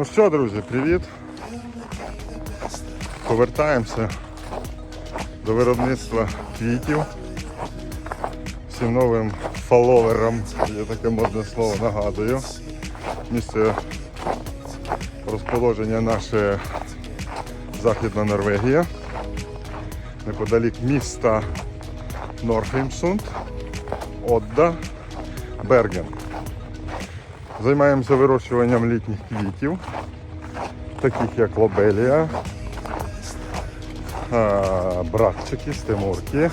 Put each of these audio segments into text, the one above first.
Ну що, друзі, привіт. Повертаємося до виробництва квітів. Всім новим фоловерам, є таке модне слово, нагадую. Місце розположення наше Західна Норвегія. Неподалік міста Норхеймсунд, Одда, Берген. Займаємося вирощуванням літніх квітів, таких як лобелія, братчики, стимурки.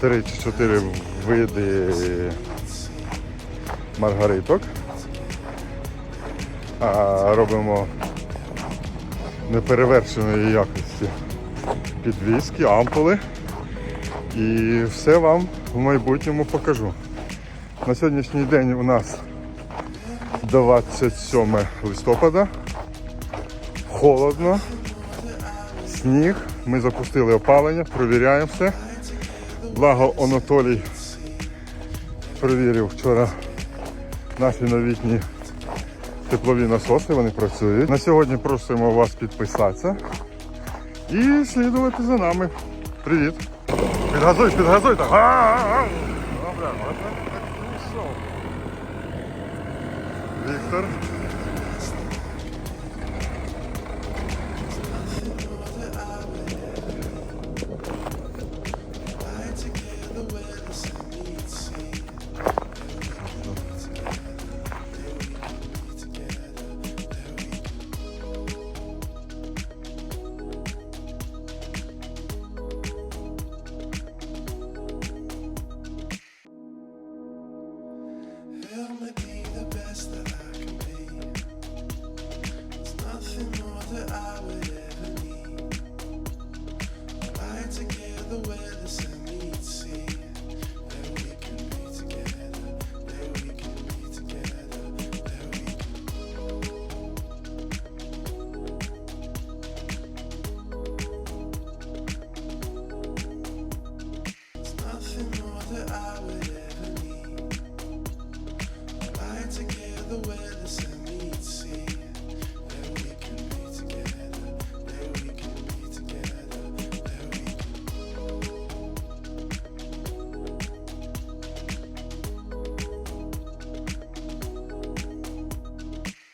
Три чи чотири види маргариток. Робимо неперевершеної якості підвіски, ампули. І все вам в майбутньому покажу. На сьогоднішній день у нас 27 листопада. Холодно, сніг. Ми запустили опалення, провіряємо все. Благо Анатолій перевірив вчора наші новітні теплові насоси, вони працюють. На сьогодні просимо вас підписатися і слідувати за нами. Привіт! Підгазуй, підгазуй так. Добре, так пішов. Віктор.